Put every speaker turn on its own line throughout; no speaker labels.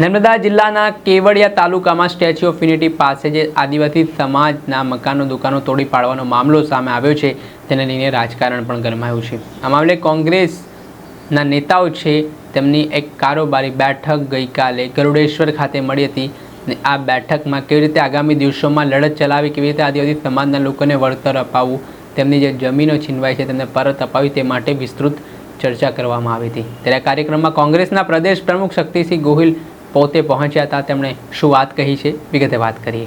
નર્મદા જિલ્લાના કેવડિયા તાલુકામાં statue of unity પાસે જે આદિવાસી સમાજના મકાનો, દુકાનો તોડી પાડવાનો મામલો સામે આવ્યો છે, તેને લઈને રાજકારણ પણ ગરમાયું છે. આ મામલે કોંગ્રેસના નેતાઓ છે, તેમની એક કારોબારી બેઠક ગઈકાલે ગરુડેશ્વર ખાતે મળી હતી અને આ બેઠકમાં કેવી રીતે આગામી દિવસોમાં લડત ચલાવી, કેવી રીતે આદિવાસી સમાજના લોકોને વળતર અપાવવું, તેમની જે જમીનો છીનવાય છે, તેમને પરત અપાવી તે માટે વિસ્તૃત ચર્ચા કરવામાં આવી હતી. ત્યારે કાર્યક્રમમાં કોંગ્રેસના પ્રદેશ પ્રમુખ શક્તિસિંહ ગોહિલ પોતે પહોંચ્યા હતા તેમણે શું વાત કહી છે? વિગતે વાત કરીએ.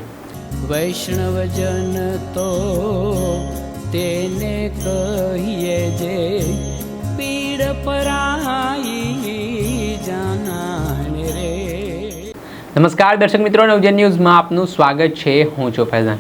વૈષ્ણવજન તો તેને કહીએ જે પીડ પરાઈ જાનાને રે.
નમસ્કાર દર્શક મિત્રો નવજન ન્યૂઝમાં આપનું સ્વાગત છે. હું છું ફૈઝાન.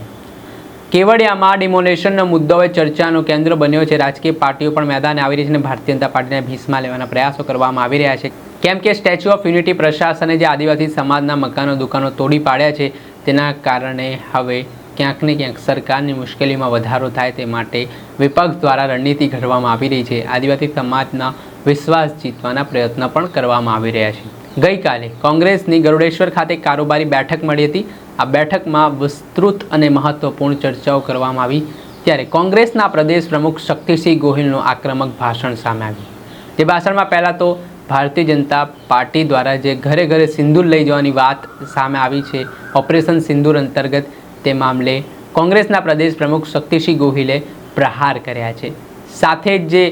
કેવડિયામાં ડિમોલેશનનો મુદ્દો હવે ચર્ચાનું કેન્દ્ર બન્યો છે. રાજકીય પાર્ટીઓ પણ મેદાને આવી રહી છે અને ભારતીય જનતા પાર્ટીને ભીસમાં લેવાના પ્રયાસો કરવામાં આવી રહ્યા છે. કેમ કે સ્ટેચ્યુ ઓફ યુનિટી પ્રશાસને જે આદિવાસી સમાજના મકાનો, દુકાનો તોડી પાડ્યા છે, તેના કારણે હવે ક્યાંક ને ક્યાંક સરકારની મુશ્કેલીમાં વધારો થાય તે માટે વિપક્ષ દ્વારા રણનીતિ ઘડવામાં આવી રહી છે. આદિવાસી સમાજના વિશ્વાસ જીતવાના પ્રયત્ન પણ કરવામાં આવી રહ્યા છે. ગઈકાલે કોંગ્રેસની ગરુડેશ્વર ખાતે કારોબારી બેઠક મળી હતી. આ બેઠકમાં વિસ્તૃત અને મહત્વપૂર્ણ ચર્ચાઓ કરવામાં આવી. ત્યારે કોંગ્રેસના પ્રદેશ પ્રમુખ શક્તિસિંહ ગોહિલનું આક્રમક ભાષણ સામે આવ્યું. તે ભાષણમાં પહેલાં તો ભારતીય જનતા પાર્ટી દ્વારા જે ઘરે ઘરે સિંદૂર લઈ જવાની વાત સામે આવી છે, ઓપરેશન સિંદૂર અંતર્ગત તે મામલે કોંગ્રેસના પ્રદેશ પ્રમુખ શક્તિસિંહ ગોહિલે પ્રહાર કર્યા છે. સાથે જ જે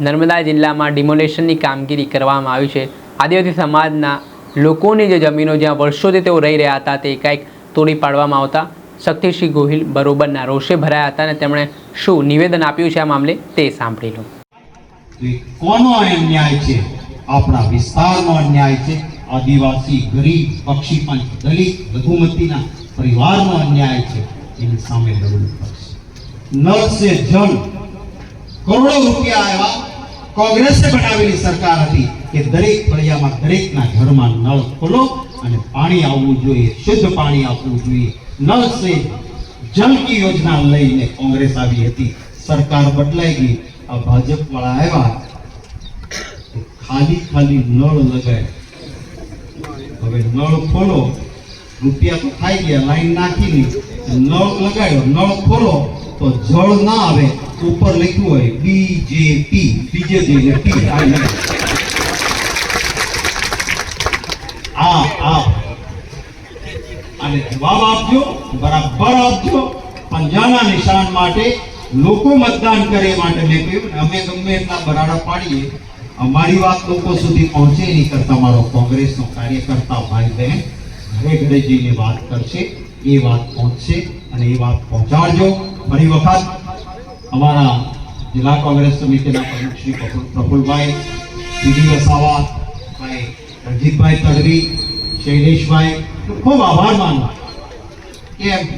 નર્મદા જિલ્લામાં ડિમોલેશનની કામગીરી કરવામાં આવી છે, આદિવાસી સમાજના લોકોની જે જમીનો જ્યાં વર્ષોથી તેઓ રહી રહ્યા હતા તે એકાએક તોડી પાડવામાં આવતા શક્તિસિંહ ગોહિલ બરોબરના રોષે ભરાયા હતા અને તેમણે શું નિવેદન આપ્યું છે આ મામલે તે સાંભળી લો.
કોનો અન્યાય છે? આપણા વિસ્તારનો અન્યાય છે. આદિવાસી, ગરીબ, પક્ષી પંચ દલિત લઘુમતીના પરિવારનો અન્યાય છે. એની સામે લડવું પડશે. નળ જલ કરોડો રૂપિયા આવ્યા. કોંગ્રેસે બનાવેલી સરકાર હતી કે દરેક ફળિયામાં દરેકના ઘરમાં નળ ખોલો અને પાણી આવવું જોઈએ, શુદ્ધ પાણી આપવું જોઈએ. નળ સે જલ કી યોજના લઈને કોંગ્રેસ આવી હતી. સરકાર બદલાઈ ગઈ. આ ભાજપ વાળા આવ્યા. તો ખાલી નળ લગાય. હવે નળ ખોલો. રૂપિયા તો ખાઈ ગયા, લાઈન નાખીની નળ લગાડ્યો. નળ ખોલો તો જળ ના આવે, ઉપર લખ્યું હોય બીજેપી બીજે જઈને પી આ આ આ. અને જવાબ આપજો, બરાબર આપજો. પંજાના નિશાન માટે લોકો મતદાન કરે માટે મેં કહ્યું અમે ગમે એટલા બરાડા પાડીએ અમારી વાત લોકો સુધી પહોંચે નહીં કરતા મારો કોંગ્રેસનો કાર્યકર્તા ભાઈ બહેન, ઘરે ઘરે જઈને વાત કરશે, એ વાત પહોંચશે અને એ વાત પહોંચાડજો. ફરી વખત અમારા જિલ્લા કોંગ્રેસ સમિતિના પ્રમુખ શ્રી પ્રફુલ- પ્રફુલભાઈ પીડી વસાવા ભાઈ રણજીતભાઈ તડવી, શૈલેષભાઈ, ખૂબ આભાર માનું કેમ?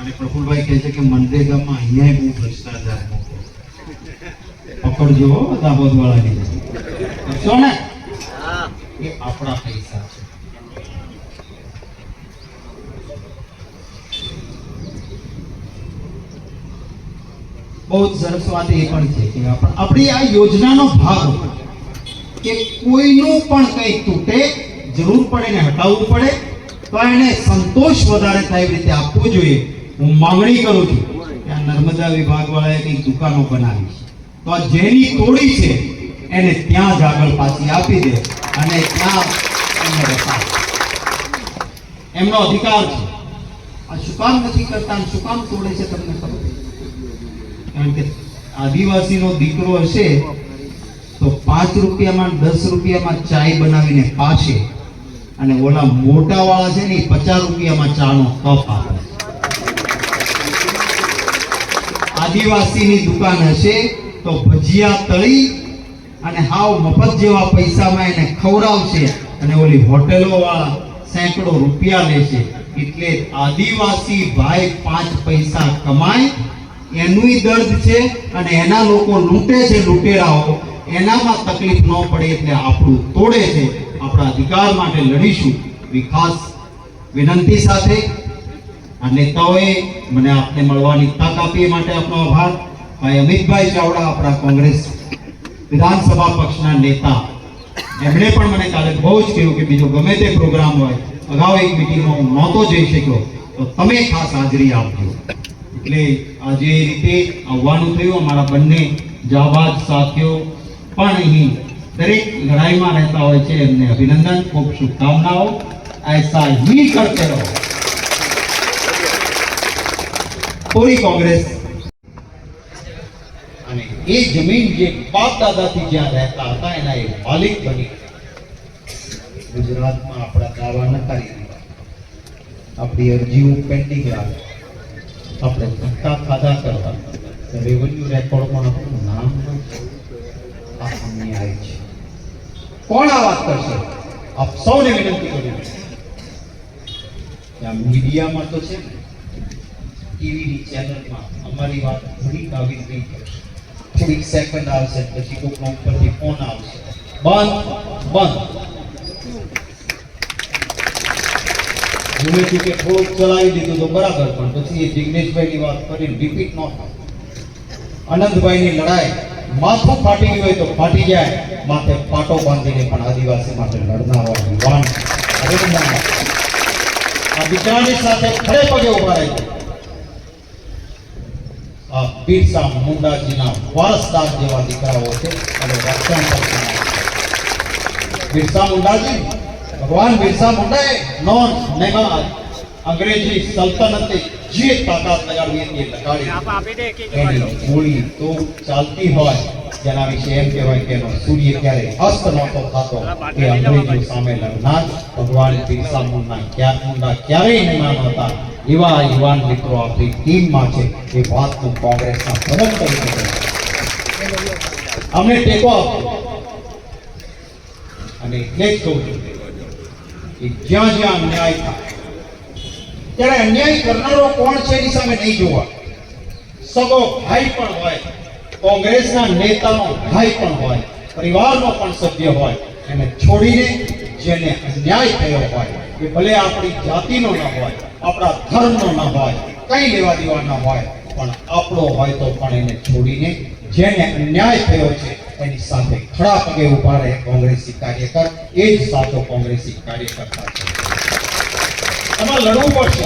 અને પ્રફુલભાઈ કહે છે કે મનરેગામાં અહીંયા બહુ ભ્રષ્ટાચાર પકડજો બધા બોધવાળાની કરશો ને? એ આપણા પૈસા છે. બહુ સરસ વાત એ પણ છે કે આપ- આપણી આ યોજનાનો ભાગ કે કોઈનું પણ કંઈ તૂટે જરૂર પડે ને હટાવવું પડે તો એને સંતોષ વધારે થાય એવી રીતે આપવું જોઈએ. હું માંગણી કરું છું કે આ નર્મદા વિભાગ વાળાએ કંઈક દુકાનો બનાવી છે. તો જેની તોડી છે, એને ત્યાં જ આગળ પાછી આપી દે અને ત્યાં એમને એમનો અધિકાર છે. આ શું કામ નથી કરતા શું કામ તોડે છે તમને ખબર? કારણ કે આદિવાસીનો દીકરો હશે તો પાંચ રૂપિયામાં દસ રૂપિયામાં ચાય બનાવીને પાછે અને ઓલા મોટા વાળા છે ને પચાસ રૂપિયામાં ચાનો કપ આપે. આદિવાસીની દુકાન હશે તો ભજીયા તળી અને હાવ મફત જેવા પૈસામાં એને ખવડાવશે અને ઓલી હોટેલો વાળા સેંકડો રૂપિયા લેશે. એટલે આદિવાસી ભાઈ પાંચ પૈસા કમાય એનું દર્દ છે અને એના લોકો લૂંટે છે લૂંટેરાઓ. એનામાં તકલીફ ન પડે એટલે આપણું તોડે છે. આપણા અધિકાર માટે લડીશું. વિકાસ વિનંતી સાથે. આ નેતાઓએ મને આપને મળવાની તક આપી માટે આપનો આભાર. ભાઈ અમિતભાઈ ચાવડા આપણા કોંગ્રેસ વિધાનસભા પક્ષના નેતા એમણે પણ મને કાલે બહુ જ કહ્યું કે બીજો ગમે તે પ્રોગ્રામ હોય અગાઉ એક મિટિંગમાં હું નહોતો જઈ શક્યો તો તમે ખાસ હાજરી આપજો એટલે આજે એ રીતે આવવાનું થયું અમારા બંને જાબાજ સાથીઓ પણ અહીં દરેક લડાઈમાં રહેતા હોય છે એમને અભિનંદન ખૂબ શુભકામનાઓ ऐसा ही करते રહો પૂરી કોંગ્રેસ અને એ જમીન જે બાપ દાદાથી જ્યાં રહેતા હતા, એના એ માલિક બની ગુજરાતમાં આપણા દાવા નકારી આપણી અરજીઓ પેન્ડિંગ રાખી. આપણે ધક્કા ખાધા કરતા. રેવન્યુ રેકોર્ડમાં આપણું નામ આ છે. આ છે. કોણ આ વાત કરશે? આપ સૌને વિનંતી કરું આ મીડિયામાં તો છે ટીવીની ચેનલમાં અમારી વાત ઘણી આવી નહીં કરશે થોડીક સેકન્ડ આવશે પછી કોકનો ઉપરથી ફોન આવશે બંધ બંધ ગમે તે કે થોડુંક ચલાવી દીધું તો બરાબર પણ પછી એ જિગ્નેશભાઈની વાત કરીને રિપીટ ન થાય આનંદભાઈની લડાઈ માથું ફાટી ગયું હોય તો ફાટી જાય માથે પાટો બાંધીને પણ આદિવાસી માટે લડનારા યુવાન અભિનંદન આ બિચારાની સાથે ખડે પગે ઊભા રહી આ બિરસા મુંડાજીના વારસદાર જેવા દીકરાઓ છે. અને રક્ષણ બિરસા મુંડાજી, ભગવાન બિરસા મુંડાએ નોન નેગા અંગ્રેજી સલ્તનતે જે તાકાત લગાડવી હતી લગાડી. ગોળી તો ચાલતી હોય, જેના વિશે એમ કહેવાય કે એનો સૂર્ય ક્યારે અસ્ત નહોતો થતો. એ અંગ્રેજો સામે લડનાર ભગવાન બિરસા મુંડા ક્યાં મુંડા ક્યારેય નહીં નહોતા એવા યુવાન મિત્રો, આપણી ટીમમાં છે. એ વાતનું કોંગ્રેસના પ્રમુખ તરીકે. અમને ટેકો આપો અને એટલે જ કહું છું કે જ્યાં જ્યાં અન્યાય થાય, ત્યારે અન્યાય કરનારો કોણ છે એની સામે નહીં જોવા. સગો ભાઈ પણ હોય, કોંગ્રેસના નેતાનો ભાઈ પણ હોય, પરિવારનો પણ સભ્ય હોય, એને છોડીને જેને અન્યાય થયો હોય, એ ભલે આપણી જાતિનો ન હોય આપણા ધર્મનો ન હોય, કઈ લેવા દેવા ન હોય, પણ આપણો હોય તો પણ એને છોડીને જેને અન્યાય થયો છે, એની સાથે ખડા પગે ઊભા રહે કોંગ્રેસી કાર્યકર, એ જ સાચો કોંગ્રેસી કાર્યકર્તા છે. એમાં લડવું પડશે.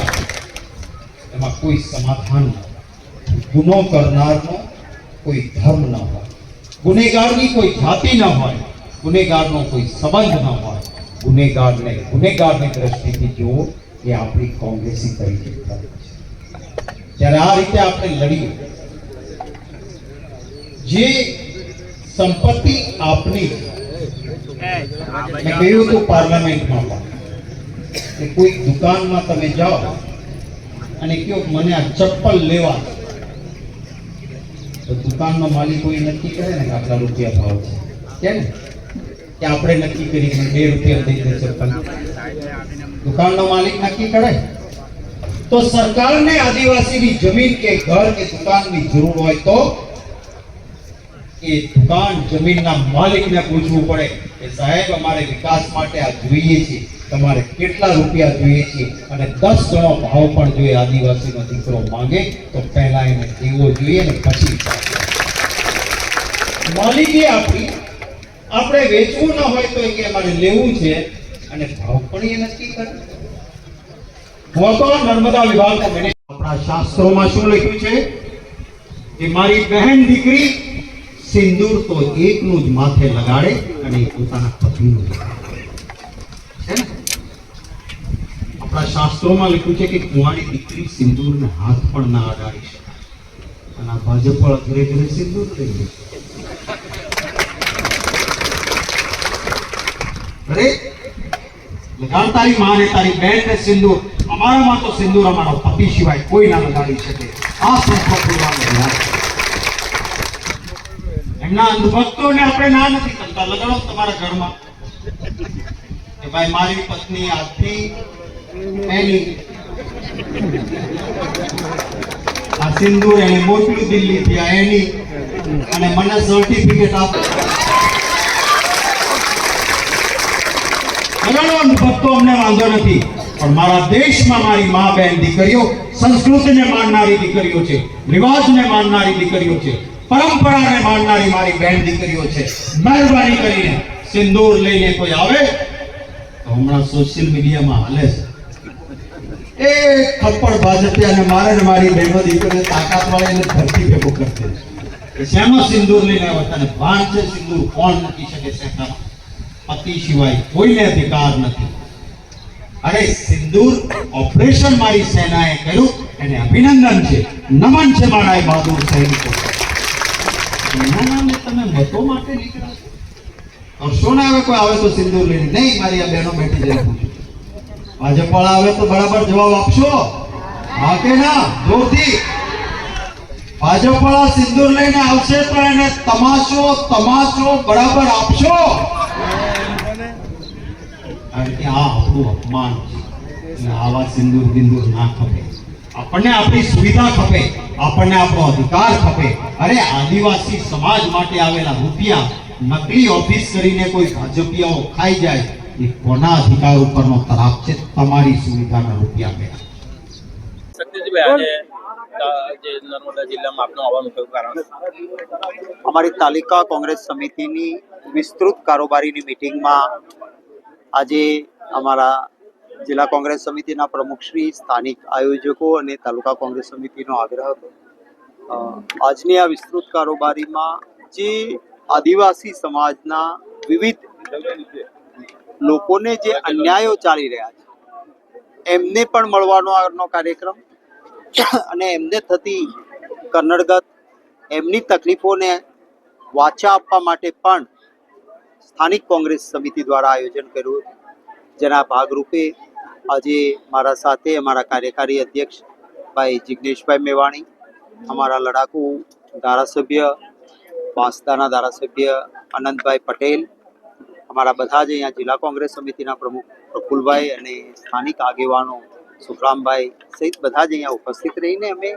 એમાં કોઈ સમાધાન ન. ગુનો કરનારનો કોઈ ધર્મ ન હોય. ગુનેગારની કોઈ જાતિ ન હોય. ગુનેગારનો કોઈ સંબંધ ન હોય. ગુનેગારને ગુનેગારની દ્રષ્ટિથી જોવો એ આપણી કોંગ્રેસી ફરજ છે. આ રીતે આપણે લડીએ. જે સંપત્તિ આપની, મેં કહ્યું હતું પાર્લામેન્ટમાં પણ, કે કોઈ દુકાનમાં તમે જાઓ અને કયો મને આ ચપ્પલ લેવા તો દુકાનનો માલિક કોઈ નક્કી કરે ને આટલા રૂપિયા ભાવ છે. કેમ? કે આપણે નક્કી કરી બે રૂપિયા દઈ દે ચપ્પલ. દુકાનનો માલિક નક્કી કરે? તો સરકારને આદિવાસીની જમીન કે ઘર કે દુકાનની જરૂર હોય તો એ દુકાન જમીનના માલિકને પૂછવું પડે કે સાહેબ, અમારે વિકાસ માટે આ જોઈએ છે. તમારે કેટલા રૂપિયા જોઈએ છે? અને દસ ગણો ભાવ પણ જોઈએ આદિવાસીનો દીકરો માંગે, તો પહેલા એને દેવો જોઈએ ને પછી માલિકી આપણી આપણે વેચવું ન હોય તો કે અમારે લેવું છે. અને ભાવ પણ એ નક્કી કરે. હું તો નર્મદા વિભાગનો મિનિસ્ટર આપણા શાસ્ત્રોમાં શું લખ્યું છે? કે મારી બહેન દીકરી સિંદૂર તો એકનું જ માથે લગાડે અને પોતાના પતિનું? આપણા શાસ્ત્રોમાં લખ્યું છે કે કુંવારી દીકરી સિંદૂરને હાથ પણ ના અડાડી શકે અને ભાજપ પણ ઘરે ઘરે સિંદૂર થઈ ગયું લગાડ તારી માને તારી બહેન ને અમારામાં તો સિંદૂર અમારો પતિ સિવાય કોઈ ના લગાડી શકે. આ ધ્યાન એમના અંધભક્તોને આપણે ના નથી કરતા. લગાડો તમારા ઘરમાં. કે ભાઈ, મારી પત્ની આજથી એની આ સિંદૂર એને મોકલ્યું દિલ્હીથી આ એની અને મને સર્ટિફિકેટ આપો. લગાડો ભક્તો અમને વાંધો નથી. પણ મારા દેશમાં મારી મા બહેન દીકરીઓ સંસ્કૃતિને માનનારી દીકરીઓ છે, રિવાજને માનનારી દીકરીઓ છે, પરંપરાને માનનારી મારી બહેન દીકરીઓ છે. મહેરબાની કરીને
સિંદૂર લઈને કોઈ આવે? તો હમણાં સોશિયલ મીડિયામાં હાલે છે. એ થપ્પડ અને મારે ને મારી બહેનો દીકરીને તાકાત વાળીને ધરતી ભેગો કરતી છે. શેનો સિંદૂર લઈને આવ્યો તને ભાન છે સિંદૂર કોણ મૂકી શકે શેકામાં પતિ સિવાય કોઈને અધિકાર નથી. અરે, સિંદૂર ઓપરેશન મારી સેનાએ કર્યું, એને અભિનંદન છે. નમન છે મારા એ બહાદુર સૈનિકો એના નામે તમે મતો માટે નીકળ્યા? કરશો ને હવે કોઈ આવે તો સિંદૂર લઈને. નહીં, મારી આ બહેનો બેઠી જાય. ભાજપ વાળા આવે તો બરાબર જવાબ આપશો. હા કે ના? જોરથી. ભાજપ વાળા સિંદૂર લઈને આવશે તો એને તમાશો તમાશો બરાબર આપશો. કારણ કે આ આપણું અપમાન છે આવા સિંદૂર બિંદુર ના ખપે. આપણને આપણી સુવિધા ખપે આપણને આપણો અધિકાર ખપે. અરે આદિવાસી સમાજ માટે આવેલા રૂપિયા નકલી ઓફિસ કરીને કોઈ ભાજપિયાઓ ખાઈ જાય એ કોના અધિકાર ઉપરનો તરાપ છે? તમારી સુવિધાના રૂપિયા પે
શક્તિજીભાઈ આજે અ, જે નર્મદા જિલ્લામાં આપનું આવવાનું કયું કારણ છે?
અમારી તાલુકા કોંગ્રેસ સમિતિની વિસ્તૃત કારોબારીની મિટિંગમાં આજે અમારા જિલ્લા કોંગ્રેસ સમિતિના પ્રમુખશ્રી સ્થાનિક આયોજકો અને તાલુકા કોંગ્રેસ સમિતિનો આગ્રહ હતો. આજની આ વિસ્તૃત કારોબારીમાં જે આદિવાસી સમાજના વિવિધ લોકોને જે અન્યાયો ચાલી રહ્યા છે, એમને પણ મળવાનો આનો કાર્યક્રમ અને એમને થતી કન્નડગત એમની તકલીફોને વાચા આપવા માટે પણ સ્થાનિક કોંગ્રેસ સમિતિ દ્વારા આયોજન કર્યું જેના ભાગરૂપે આજે મારા સાથે અમારા કાર્યકારી અધ્યક્ષ ભાઈ જિગ્નેશભાઈ મેવાણી, અમારા લડાકુ ધારાસભ્ય, વાંસદાના ધારાસભ્ય આનંદભાઈ પટેલ, અમારા બધા જ અહીંયા જિલ્લા કોંગ્રેસ સમિતિના પ્રમુખ પ્રફુલભાઈ અને સ્થાનિક આગેવાનો સુખરામભાઈ સહિત બધા જ અહીંયા ઉપસ્થિત રહીને અમે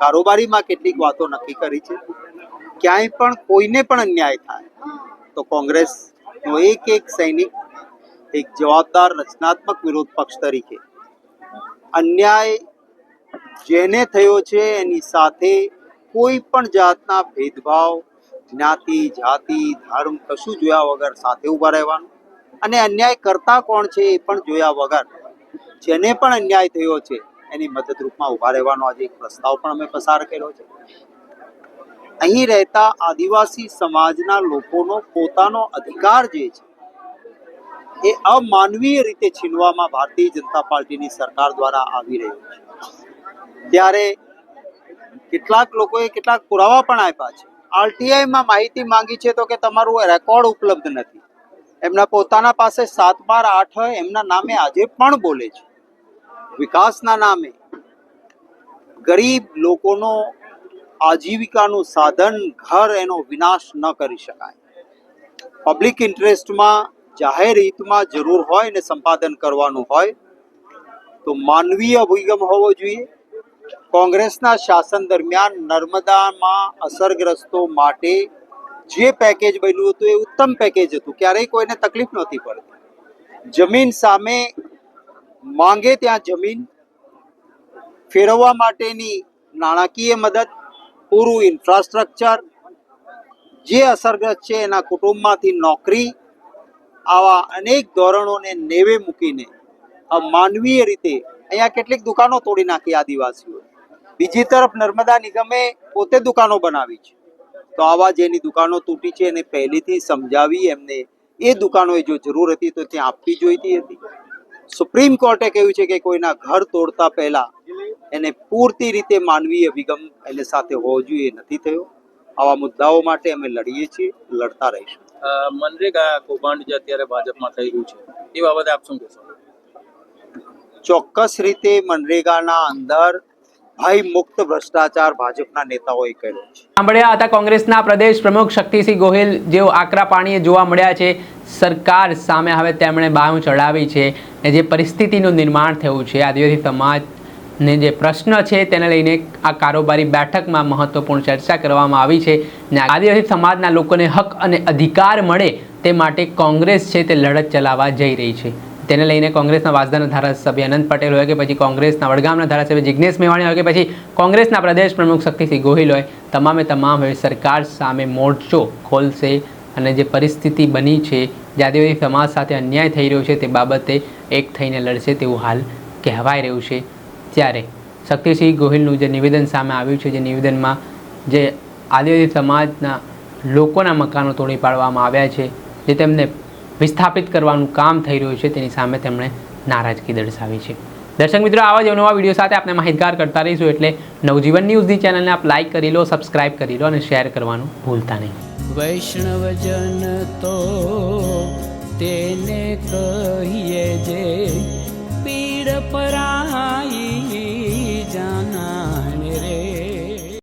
કારોબારીમાં કેટલીક વાતો નક્કી કરી છે. ક્યાંય પણ કોઈને પણ અન્યાય થાય. તો કોંગ્રેસનો એક એક સૈનિક, એક જવાબદાર રચનાત્મક વિરોધ પક્ષ તરીકે અન્યાય જેને થયો છે એની સાથે કોઈ પણ જાતના ભેદભાવ, જ્ઞાતિ, જાતિ, ધર્મ કશું જોયા વગર સાથે ઊભા રહેવાનું અને અન્યાય કરતા કોણ છે એ પણ જોયા વગર જેને પણ અન્યાય થયો છે એની મદદરૂપમાં ઊભા રહેવાનો આજે એક પ્રસ્તાવ પણ અમે પસાર કર્યો છે. અહીં રહેતા આદિવાસી સમાજના લોકોનો પોતાનો અધિકાર જે છે, એ અમાનવીય રીતે છીનવામાં ભારતીય જનતા પાર્ટીની સરકાર દ્વારા આવી રહ્યો છે. ત્યારે કેટલાક લોકોએ કેટલાક પુરાવા પણ આપ્યા છે. આરટીઆઈમાં માહિતી માંગી છે તો કે તમારું રેકોર્ડ ઉપલબ્ધ નથી. એમના પોતાના પાસે સાત બાર આઠ એમના નામે આજે પણ બોલે છે. વિકાસના નામે ગરીબ લોકોનો આજીવિકાનું સાધન ઘર એનો વિનાશ ન કરી શકાય. પબ્લિક ઇન્ટરેસ્ટમાં જાહેર હિતમાં જરૂર હોય ને સંપાદન કરવાનું હોય, તો માનવીય અભિગમ હોવો જોઈએ. કોંગ્રેસના શાસન દરમિયાન નર્મદામાં અસરગ્રસ્તો માટે જે પેકેજ બન્યું હતું એ ઉત્તમ પેકેજ હતું. ક્યારેય કોઈને તકલીફ નહોતી પડતી. જમીન સામે માંગે ત્યાં જમીન, ફેરવવા માટેની નાણાકીય મદદ પૂરું ઇન્ફ્રાસ્ટ્રક્ચર જે અસરગ્રસ્ત છે એના કુટુંબમાંથી નોકરી, આવા અનેક ધોરણોને નેવે મૂકીને માનવીય રીતે અહીંયા કેટલીક દુકાનો તોડી નાખી આદિવાસીઓ. બીજી તરફ નર્મદા નિગમે પોતે દુકાનો બનાવી છે. તો આવા જેની દુકાનો તૂટી છે એને પહેલેથી સમજાવી એમને એ દુકાનોએ જો જરૂર હતી તો ત્યાં આપવી જોઈતી હતી. સુપ્રીમ કોર્ટે કહ્યું છે કે કોઈના ઘર તોડતા પહેલા એને પૂરતી રીતે માનવીય અભિગમ એને સાથે હોવો જોઈએ એ નથી થયો. આવા મુદ્દાઓ માટે અમે લડીએ છીએ લડતા રહીશું.
મનરેગા કૌભાંડ જે અત્યારે ભાજપમાં થઈ રહ્યું છે એ બાબતે આપ શું કહેશો?
ચોક્કસ રીતે મનરેગાના અંદર ભય મુક્ત ભ્રષ્ટાચાર ભાજપના નેતાઓએ કર્યો છે.
સાંભળ્યા હતા કોંગ્રેસના પ્રદેશ પ્રમુખ શક્તિસિંહ ગોહિલ જેઓ આકરા પાણીએ જોવા મળ્યા છે. સરકાર સામે હવે તેમણે બાયું ચડાવી છે ને જે પરિસ્થિતિનું નિર્માણ થયું છે આદિવાસી સમાજને જે પ્રશ્ન છે તેને લઈને આ કારોબારી બેઠકમાં મહત્વપૂર્ણ ચર્ચા કરવામાં આવી છે ને આદિવાસી સમાજના લોકોને હક અને અધિકાર મળે તે માટે કોંગ્રેસ છે તે લડત ચલાવવા જઈ રહી છે. તેને લઈને કોંગ્રેસના વાસદાના ધારાસભ્ય અનંત પટેલ હોય કે પછી કોંગ્રેસના વડગામના ધારાસભ્ય જિજ્ઞેશ મેવાણી હોય કે પછી કોંગ્રેસના પ્રદેશ પ્રમુખ શક્તિસિંહ ગોહિલ હોય, તમામે તમામ હવે સરકાર સામે મોરચો ખોલશે અને જે પરિસ્થિતિ બની છે, જે આદિવાસી સમાજ સાથે અન્યાય થઈ રહ્યો છે તે બાબતે એક થઈને લડશે તેવું હાલ કહેવાઈ રહ્યું છે. ત્યારે શક્તિસિંહ ગોહિલનું જે નિવેદન સામે આવ્યું છે, જે નિવેદનમાં જે આદિવાસી સમાજના લોકોના મકાનો તોડી પાડવામાં આવ્યા છે, જે તેમને વિસ્થાપિત કરવાનું કામ થઈ રહ્યું છે, તેની સામે તેમણે નારાજગી દર્શાવી છે. દર્શક મિત્રો, આવા જ નવા વીડિયો સાથે આપણે માહિતગાર કરતા રહીશું એટલે નવજીવન ન્યૂઝની ચેનલને આપ લાઈક કરી લો સબસ્ક્રાઇબ કરી લો અને શેર કરવાનું ભૂલતા નહીં.
વૈષ્ણવજન તો તેને કહીએ જે પીડ પરાઈ જાના.